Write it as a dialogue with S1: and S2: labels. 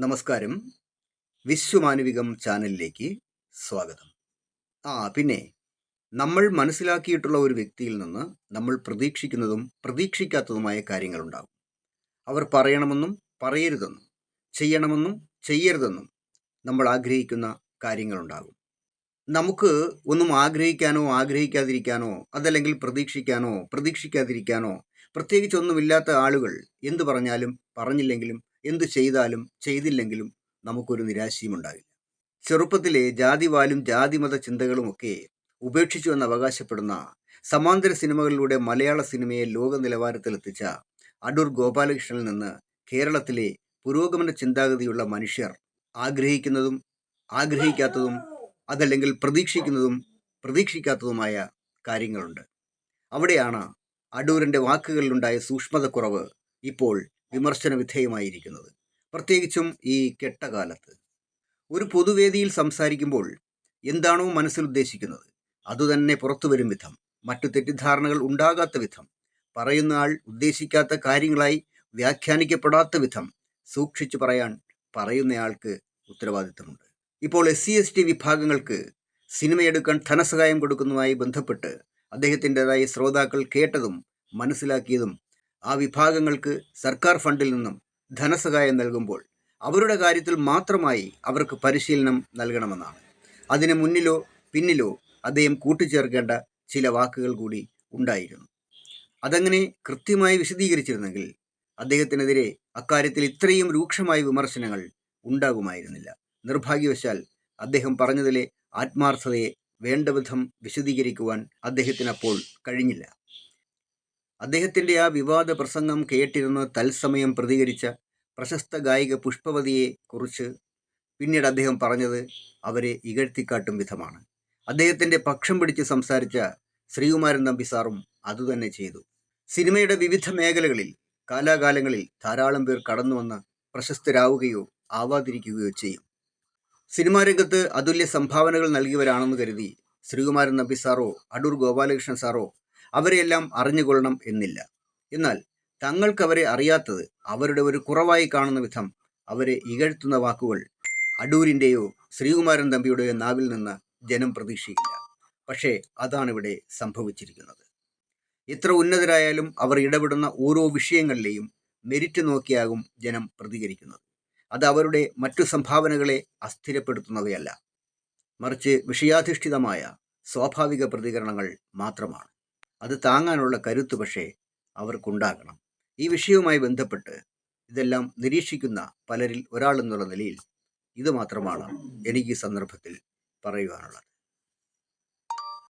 S1: നമസ്കാരം. വിശ്വമാനവികം ചാനലിലേക്ക് സ്വാഗതം. ആ പിന്നെ നമ്മൾ മനസ്സിലാക്കിയിട്ടുള്ള ഒരു വ്യക്തിയിൽ നിന്ന് നമ്മൾ പ്രതീക്ഷിക്കുന്നതും പ്രതീക്ഷിക്കാത്തതുമായ കാര്യങ്ങളുണ്ടാകും. അവർ പറയണമെന്നും പറയരുതെന്നും ചെയ്യണമെന്നും ചെയ്യരുതെന്നും നമ്മൾ ആഗ്രഹിക്കുന്ന കാര്യങ്ങളുണ്ടാകും. നമുക്ക് ഒന്നും ആഗ്രഹിക്കാനോ ആഗ്രഹിക്കാതിരിക്കാനോ അതല്ലെങ്കിൽ പ്രതീക്ഷിക്കാനോ പ്രതീക്ഷിക്കാതിരിക്കാനോ പ്രത്യേകിച്ചൊന്നുമില്ലാത്ത ആളുകൾ എന്തു പറഞ്ഞാലും പറഞ്ഞില്ലെങ്കിലും എന്തു ചെയ്താലും ചെയ്തില്ലെങ്കിലും നമുക്കൊരു നിരാശയും ഉണ്ടാകില്ല ചെറുപ്പത്തിലെ ജാതിവാലും ജാതിമത ചിന്തകളുമൊക്കെ ഉപേക്ഷിച്ചു എന്ന് അവകാശപ്പെടുന്ന സമാന്തര സിനിമകളിലൂടെ മലയാള സിനിമയെ ലോക നിലവാരത്തിലെത്തിച്ച അടൂർ ഗോപാലകൃഷ്ണനിൽ നിന്ന് കേരളത്തിലെ പുരോഗമന ചിന്താഗതിയുള്ള മനുഷ്യർ ആഗ്രഹിക്കുന്നതും ആഗ്രഹിക്കാത്തതും അതല്ലെങ്കിൽ പ്രതീക്ഷിക്കുന്നതും പ്രതീക്ഷിക്കാത്തതുമായ കാര്യങ്ങളുണ്ട്. അവിടെയാണ് അടൂരിന്റെ വാക്കുകളിലുണ്ടായ സൂക്ഷ്മതക്കുറവ് ഇപ്പോൾ വിമർശന വിധേയമായിരിക്കുന്നത് പ്രത്യേകിച്ചും ഈ കെട്ടകാലത്ത്. ഒരു പൊതുവേദിയിൽ സംസാരിക്കുമ്പോൾ എന്താണോ മനസ്സിൽ ഉദ്ദേശിക്കുന്നത് അതുതന്നെ പുറത്തു വരും വിധം. മറ്റു തെറ്റിദ്ധാരണകൾ ഉണ്ടാകാത്ത വിധം. പറയുന്ന ആൾ ഉദ്ദേശിക്കാത്ത കാര്യങ്ങളായി വ്യാഖ്യാനിക്കപ്പെടാത്ത വിധം സൂക്ഷിച്ചു പറയാൻ പറയുന്നയാൾക്ക് ഉത്തരവാദിത്തമുണ്ട്. ഇപ്പോൾ എസ് സി എസ് ടി വിഭാഗങ്ങൾക്ക് സിനിമയെടുക്കാൻ ധനസഹായം കൊടുക്കുന്നതുമായി ബന്ധപ്പെട്ട് അദ്ദേഹത്തിന്റെതായി ശ്രോതാക്കൾ കേട്ടതും മനസ്സിലാക്കിയതും ആ വിഭാഗങ്ങൾക്ക് സർക്കാർ ഫണ്ടിൽ നിന്നും ധനസഹായം നൽകുമ്പോൾ അവരുടെ കാര്യത്തിൽ മാത്രമായി അവർക്ക് പരിശീലനം നൽകണമെന്നാണ്. അതിന് മുന്നിലോ പിന്നിലോ അദ്ദേഹം കൂട്ടിച്ചേർക്കേണ്ട ചില വാക്കുകൾ കൂടി ഉണ്ടായിരുന്നു. അതങ്ങനെ കൃത്യമായി വിശദീകരിച്ചിരുന്നെങ്കിൽ അദ്ദേഹത്തിനെതിരെ അക്കാര്യത്തിൽ ഇത്രയും രൂക്ഷമായ വിമർശനങ്ങൾ ഉണ്ടാകുമായിരുന്നില്ല. നിർഭാഗ്യവശാൽ അദ്ദേഹം പറഞ്ഞതിലെ ആത്മാർത്ഥതയെ വേണ്ടവിധം വിശദീകരിക്കുവാൻ അദ്ദേഹത്തിനപ്പോൾ കഴിഞ്ഞില്ല. അദ്ദേഹത്തിന്റെ ആ വിവാദ പ്രസംഗം കേട്ടിരുന്ന് തത്സമയം പ്രതികരിച്ച പ്രശസ്ത ഗായിക പുഷ്പവതിയെ കുറിച്ച് പിന്നീട് അദ്ദേഹം പറഞ്ഞത് അവരെ ഇകഴ്ത്തിക്കാട്ടും വിധമാണ്. അദ്ദേഹത്തിന്റെ പക്ഷം പിടിച്ച് സംസാരിച്ച ശ്രീകുമാരൻ നമ്പി സാറും അതുതന്നെ ചെയ്തു. സിനിമയുടെ വിവിധ മേഖലകളിൽ കാലാകാലങ്ങളിൽ ധാരാളം പേർ കടന്നു വന്ന് പ്രശസ്തരാവുകയോ ആവാതിരിക്കുകയോ ചെയ്യും. സിനിമാ രംഗത്ത് അതുല്യ സംഭാവനകൾ നൽകിയവരാണെന്ന് കരുതി ശ്രീകുമാരൻ നമ്പി സാറോ അടൂർ ഗോപാലകൃഷ്ണൻ സാറോ അവരെയെല്ലാം അറിഞ്ഞുകൊള്ളണം എന്നില്ല. എന്നാൽ തങ്ങൾക്കവരെ അറിയാത്തത് അവരുടെ ഒരു കുറവായി കാണുന്ന വിധം അവരെ ഇകഴ്ത്തുന്ന വാക്കുകൾ അടൂരിന്റെയോ ശ്രീകുമാരൻ തമ്പിയുടെയോ നാവിൽ നിന്ന് ജനം പ്രതീക്ഷിക്കില്ല. പക്ഷേ അതാണിവിടെ സംഭവിച്ചിരിക്കുന്നത്. എത്ര ഉന്നതരായാലും അവർ ഇടപെടുന്ന ഓരോ വിഷയങ്ങളിലെയും മെരിറ്റ് നോക്കിയാകും ജനം പ്രതികരിക്കുന്നത്. അത് അവരുടെ മറ്റു സംഭാവനകളെ അസ്ഥിരപ്പെടുത്തുന്നവയല്ല. മറിച്ച് വിഷയാധിഷ്ഠിതമായ സ്വാഭാവിക പ്രതികരണങ്ങൾ മാത്രമാണ്. അത് താങ്ങാനുള്ള കരുത്ത് പക്ഷേ അവർക്കുണ്ടാകണം. ഈ വിഷയവുമായി ബന്ധപ്പെട്ട് ഇതെല്ലാം നിരീക്ഷിക്കുന്ന പലരിൽ ഒരാളെന്നുള്ള നിലയിൽ ഇത് മാത്രമാണ് എനിക്ക് ഈ സന്ദർഭത്തിൽ പറയുവാനുള്ളത്.